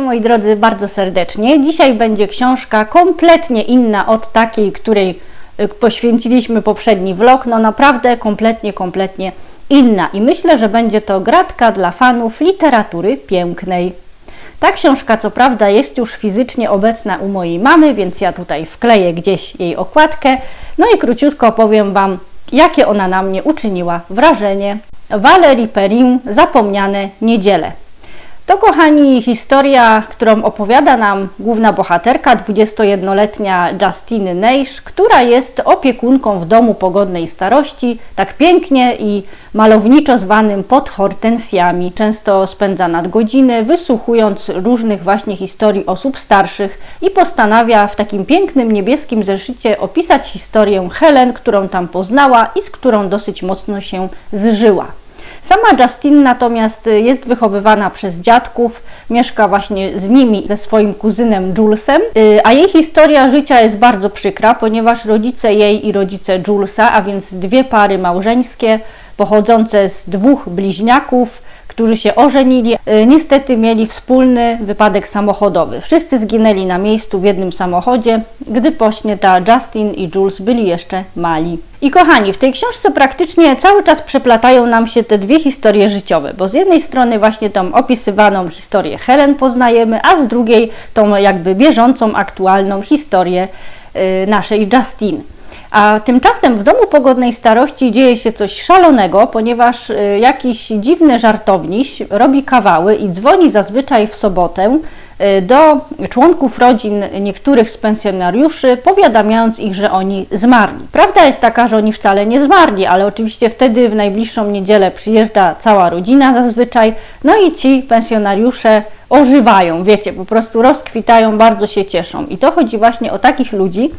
Moi drodzy bardzo serdecznie. Dzisiaj będzie książka kompletnie inna od takiej, której y, poświęciliśmy poprzedni vlog. No naprawdę kompletnie, kompletnie inna. I myślę, że będzie to gratka dla fanów literatury pięknej. Ta książka co prawda jest już fizycznie obecna u mojej mamy, więc ja tutaj wkleję gdzieś jej okładkę. No i króciutko opowiem Wam, jakie ona na mnie uczyniła wrażenie. Valerie Perrin, Zapomniane niedziele. To, kochani, historia, którą opowiada nam główna bohaterka, 21-letnia Justine Neisz, która jest opiekunką w domu pogodnej starości, tak pięknie i malowniczo zwanym pod hortensjami. Często spędza nadgodziny, wysłuchując różnych właśnie historii osób starszych i postanawia w takim pięknym niebieskim zeszycie opisać historię Helen, którą tam poznała i z którą dosyć mocno się zżyła. Sama Justine natomiast jest wychowywana przez dziadków, mieszka właśnie z nimi, ze swoim kuzynem Julesem, y, a jej historia życia jest bardzo przykra, ponieważ rodzice jej i rodzice Julesa, a więc dwie pary małżeńskie pochodzące z dwóch bliźniaków, którzy się ożenili, y, niestety mieli wspólny wypadek samochodowy. Wszyscy zginęli na miejscu w jednym samochodzie, gdy pośnie ta Justin i Jules byli jeszcze mali. I kochani, w tej książce praktycznie cały czas przeplatają nam się te dwie historie życiowe, bo z jednej strony właśnie tą opisywaną historię Helen poznajemy, a z drugiej tą jakby bieżącą, aktualną historię y, naszej Justine. A tymczasem w domu pogodnej starości dzieje się coś szalonego, ponieważ y, jakiś dziwny żartowniś robi kawały i dzwoni zazwyczaj w sobotę y, do członków rodzin niektórych z pensjonariuszy, powiadamiając ich, że oni zmarli. Prawda jest taka, że oni wcale nie zmarli, ale oczywiście wtedy w najbliższą niedzielę przyjeżdża cała rodzina zazwyczaj, no i ci pensjonariusze ożywają, wiecie, po prostu rozkwitają, bardzo się cieszą. I to chodzi właśnie o takich ludzi,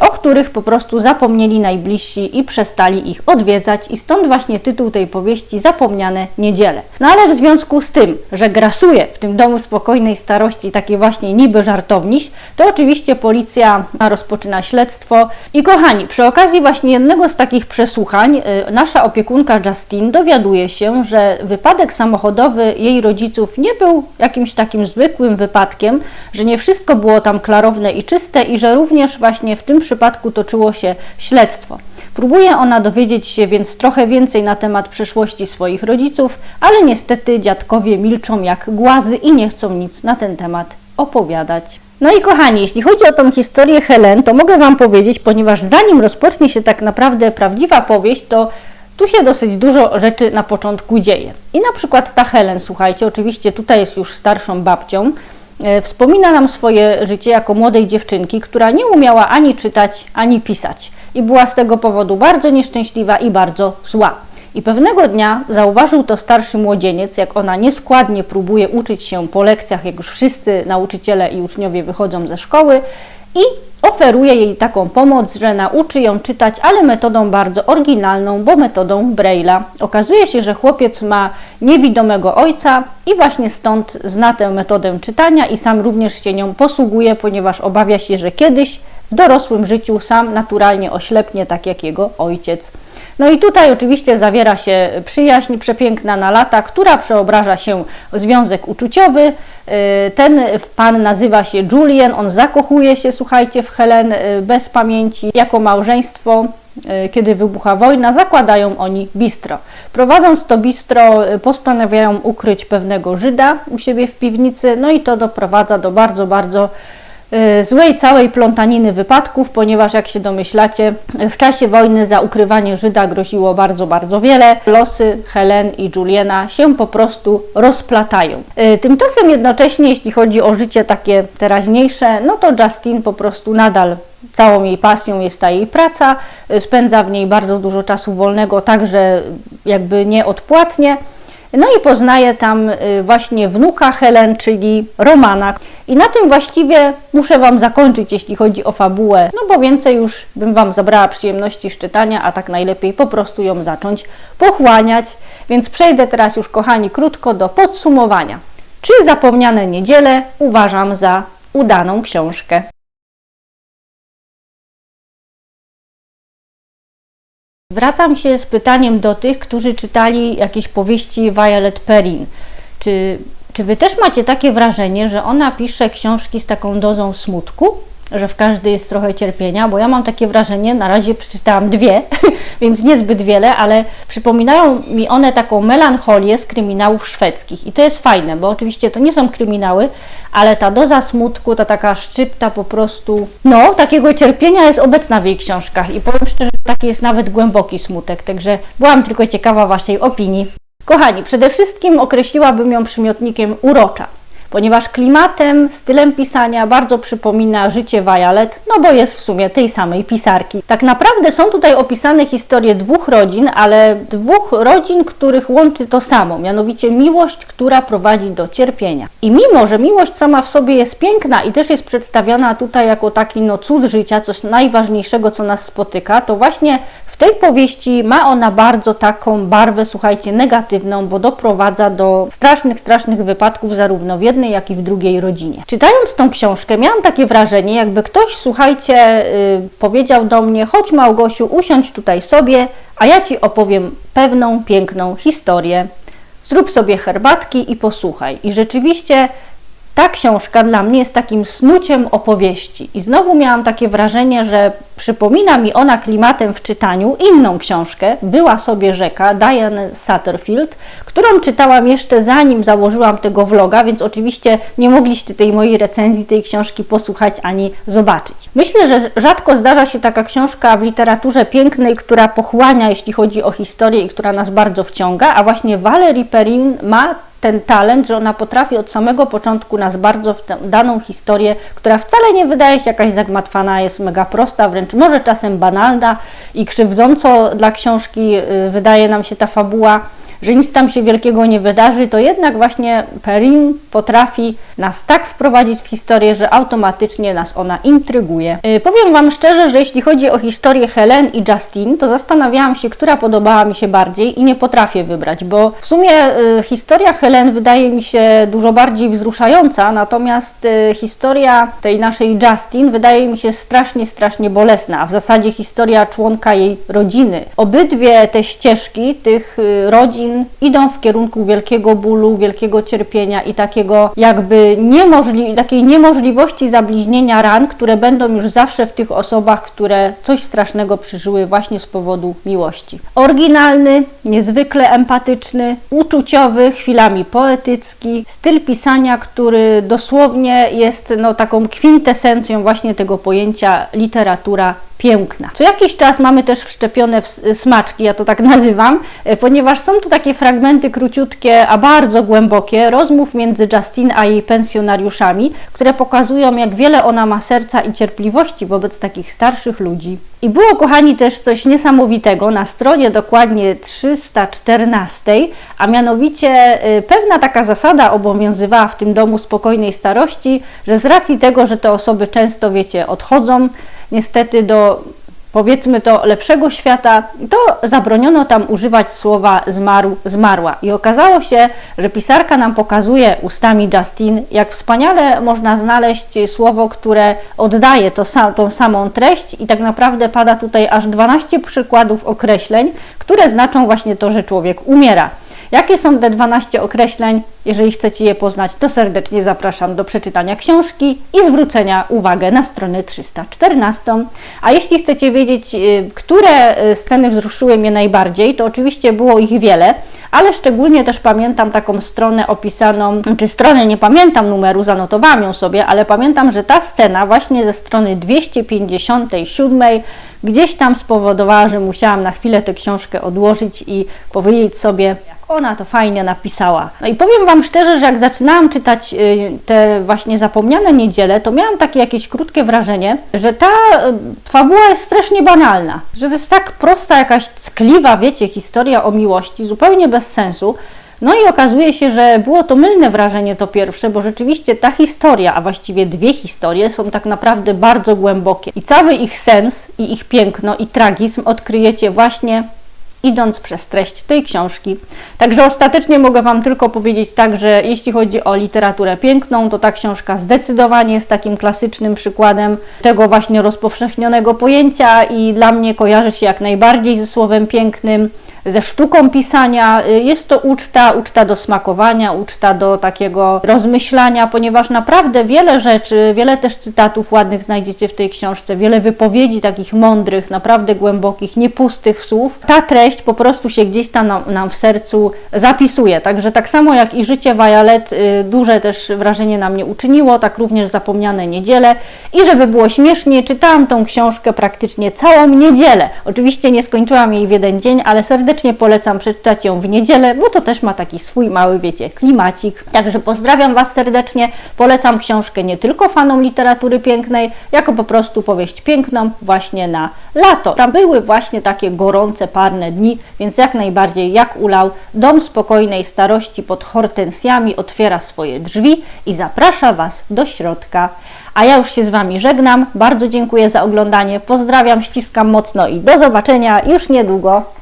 o których po prostu zapomnieli najbliżsi i przestali ich odwiedzać i stąd właśnie tytuł tej powieści Zapomniane niedziele. No ale w związku z tym, że grasuje w tym domu spokojnej starości takie właśnie niby żartowniś, to oczywiście policja rozpoczyna śledztwo i kochani, przy okazji właśnie jednego z takich przesłuchań y, nasza opiekunka Justine dowiaduje się, że wypadek samochodowy jej rodziców nie był jakimś takim zwykłym wypadkiem, że nie wszystko było tam klarowne i czyste i że również właśnie w tym przypadku toczyło się śledztwo. Próbuje ona dowiedzieć się więc trochę więcej na temat przeszłości swoich rodziców, ale niestety dziadkowie milczą jak głazy i nie chcą nic na ten temat opowiadać. No i kochani, jeśli chodzi o tą historię Helen, to mogę Wam powiedzieć, ponieważ zanim rozpocznie się tak naprawdę prawdziwa powieść, to tu się dosyć dużo rzeczy na początku dzieje. I na przykład ta Helen, słuchajcie, oczywiście tutaj jest już starszą babcią, wspomina nam swoje życie jako młodej dziewczynki, która nie umiała ani czytać, ani pisać i była z tego powodu bardzo nieszczęśliwa i bardzo zła. I pewnego dnia zauważył to starszy młodzieniec, jak ona nieskładnie próbuje uczyć się po lekcjach, jak już wszyscy nauczyciele i uczniowie wychodzą ze szkoły, i oferuje jej taką pomoc, że nauczy ją czytać, ale metodą bardzo oryginalną, bo metodą Braille'a. Okazuje się, że chłopiec ma niewidomego ojca i właśnie stąd zna tę metodę czytania i sam również się nią posługuje, ponieważ obawia się, że kiedyś w dorosłym życiu sam naturalnie oślepnie, tak jak jego ojciec. No i tutaj oczywiście zawiera się przyjaźń przepiękna na lata, która przeobraża się w związek uczuciowy. Y, ten pan nazywa się Julian, on zakochuje się, słuchajcie, w Helen y, bez pamięci. Jako małżeństwo, y, kiedy wybucha wojna, zakładają oni bistro. Prowadząc to bistro, postanawiają ukryć pewnego Żyda u siebie w piwnicy, no i to doprowadza do bardzo, bardzo złej całej plątaniny wypadków, ponieważ jak się domyślacie, w czasie wojny za ukrywanie Żyda groziło bardzo, bardzo wiele. Losy Helen i Juliana się po prostu rozplatają. Y, tymczasem jednocześnie, jeśli chodzi o życie takie teraźniejsze, no to Justin po prostu nadal całą jej pasją jest ta jej praca, y, spędza w niej bardzo dużo czasu wolnego, także jakby nieodpłatnie. No i poznaje tam y, właśnie wnuka Helen, czyli Romana. I na tym właściwie muszę Wam zakończyć, jeśli chodzi o fabułę, no bo więcej już bym Wam zabrała przyjemności szczytania, a tak najlepiej po prostu ją zacząć pochłaniać. Więc przejdę teraz już, kochani, krótko do podsumowania. Czy zapomniane niedziele uważam za udaną książkę? Zwracam się z pytaniem do tych, którzy czytali jakieś powieści Violet Perrin. Czy Czy wy też macie takie wrażenie, że ona pisze książki z taką dozą smutku? Że w każdej jest trochę cierpienia, bo ja mam takie wrażenie, na razie przeczytałam dwie, więc niezbyt wiele, ale przypominają mi one taką melancholię z kryminałów szwedzkich. I to jest fajne, bo oczywiście to nie są kryminały, ale ta doza smutku, ta taka szczypta po prostu, no, takiego cierpienia jest obecna w jej książkach. I powiem szczerze, taki jest nawet głęboki smutek, także byłam tylko ciekawa Waszej opinii. Kochani, przede wszystkim określiłabym ją przymiotnikiem urocza, ponieważ klimatem, stylem pisania bardzo przypomina życie Violet, no bo jest w sumie tej samej pisarki. Tak naprawdę są tutaj opisane historie dwóch rodzin, ale dwóch rodzin, których łączy to samo, mianowicie miłość, która prowadzi do cierpienia. I mimo, że miłość sama w sobie jest piękna i też jest przedstawiana tutaj jako taki no cud życia, coś najważniejszego, co nas spotyka, to właśnie w tej powieści ma ona bardzo taką barwę, słuchajcie, negatywną, bo doprowadza do strasznych, strasznych wypadków zarówno w jednej, jak i w drugiej rodzinie. Czytając tą książkę, miałam takie wrażenie, jakby ktoś, słuchajcie, yy, powiedział do mnie: chodź Małgosiu, usiądź tutaj sobie, a ja ci opowiem pewną, piękną historię. Zrób sobie herbatki i posłuchaj. I rzeczywiście ta książka dla mnie jest takim snuciem opowieści. I znowu miałam takie wrażenie, że przypomina mi ona klimatem w czytaniu inną książkę, Była sobie rzeka, Diane Satterfield, którą czytałam jeszcze zanim założyłam tego vloga, więc oczywiście nie mogliście tej mojej recenzji tej książki posłuchać ani zobaczyć. Myślę, że rzadko zdarza się taka książka w literaturze pięknej, która pochłania, jeśli chodzi o historię i która nas bardzo wciąga, a właśnie Valerie Perrin ma ten talent, że ona potrafi od samego początku nas bardzo w tę daną historię, która wcale nie wydaje się jakaś zagmatwana, jest mega prosta, wręcz może czasem banalna i krzywdząco dla książki y, wydaje nam się ta fabuła że nic tam się wielkiego nie wydarzy, to jednak właśnie Perrin potrafi nas tak wprowadzić w historię, że automatycznie nas ona intryguje. Yy, powiem Wam szczerze, że jeśli chodzi o historię Helen i Justin, to zastanawiałam się, która podobała mi się bardziej i nie potrafię wybrać, bo w sumie yy, historia Helen wydaje mi się dużo bardziej wzruszająca, natomiast yy, historia tej naszej Justin wydaje mi się strasznie, strasznie bolesna, a w zasadzie historia członka jej rodziny. Obydwie te ścieżki tych y, rodzin idą w kierunku wielkiego bólu, wielkiego cierpienia i takiego jakby niemożli takiej niemożliwości zabliźnienia ran, które będą już zawsze w tych osobach, które coś strasznego przeżyły właśnie z powodu miłości. Oryginalny, niezwykle empatyczny, uczuciowy, chwilami poetycki, styl pisania, który dosłownie jest no, taką kwintesencją właśnie tego pojęcia literatura piękna. Co jakiś czas mamy też wszczepione smaczki, ja to tak nazywam, e, ponieważ są tu takie fragmenty króciutkie, a bardzo głębokie rozmów między Justin a jej pensjonariuszami, które pokazują, jak wiele ona ma serca i cierpliwości wobec takich starszych ludzi. I było, kochani, też coś niesamowitego na stronie dokładnie 314, a mianowicie e, pewna taka zasada obowiązywała w tym domu spokojnej starości, że z racji tego, że te osoby często, wiecie, odchodzą, niestety do powiedzmy to lepszego świata, to zabroniono tam używać słowa zmarł, zmarła. I okazało się, że pisarka nam pokazuje ustami Justin, jak wspaniale można znaleźć słowo, które oddaje to, tą samą treść i tak naprawdę pada tutaj aż 12 przykładów określeń, które znaczą właśnie to, że człowiek umiera. Jakie są te 12 określeń? Jeżeli chcecie je poznać, to serdecznie zapraszam do przeczytania książki i zwrócenia uwagi na stronę 314. A jeśli chcecie wiedzieć, y, które y, sceny wzruszyły mnie najbardziej, to oczywiście było ich wiele, ale szczególnie też pamiętam taką stronę opisaną, czy stronę nie pamiętam numeru, zanotowałam ją sobie, ale pamiętam, że ta scena właśnie ze strony 257 gdzieś tam spowodowała, że musiałam na chwilę tę książkę odłożyć i powiedzieć sobie, jak ona to fajnie napisała. No i powiem Wam szczerze, że jak zaczynałam czytać y, te właśnie zapomniane niedziele, to miałam takie jakieś krótkie wrażenie, że ta y, fabuła jest strasznie banalna, że to jest tak prosta, jakaś ckliwa, wiecie, historia o miłości, zupełnie bez sensu, no i okazuje się, że było to mylne wrażenie to pierwsze, bo rzeczywiście ta historia, a właściwie dwie historie są tak naprawdę bardzo głębokie. I cały ich sens i ich piękno i tragizm odkryjecie właśnie idąc przez treść tej książki. Także ostatecznie mogę Wam tylko powiedzieć tak, że jeśli chodzi o literaturę piękną, to ta książka zdecydowanie jest takim klasycznym przykładem tego właśnie rozpowszechnionego pojęcia i dla mnie kojarzy się jak najbardziej ze słowem pięknym. Ze sztuką pisania. Y, Jest to uczta, uczta do smakowania, uczta do takiego rozmyślania, ponieważ naprawdę wiele rzeczy, wiele też cytatów ładnych znajdziecie w tej książce, wiele wypowiedzi takich mądrych, naprawdę głębokich, niepustych słów. Ta treść po prostu się gdzieś tam nam, nam w sercu zapisuje. Także tak samo jak i życie Violet, y, duże też wrażenie na mnie uczyniło, tak również zapomniane niedziele. I żeby było śmiesznie, czytałam tą książkę praktycznie całą niedzielę. Oczywiście nie skończyłam jej w jeden dzień, ale serdecznie polecam przeczytać ją w niedzielę, bo to też ma taki swój mały, wiecie, klimacik. Także pozdrawiam Was serdecznie. Polecam książkę nie tylko fanom literatury pięknej, jako po prostu powieść piękną właśnie na lato. Tam były właśnie takie gorące, parne dni, więc jak najbardziej jak ulał, dom spokojnej starości pod hortensjami otwiera swoje drzwi i zaprasza Was do środka. A ja już się z Wami żegnam. Bardzo dziękuję za oglądanie. Pozdrawiam, ściskam mocno i do zobaczenia już niedługo.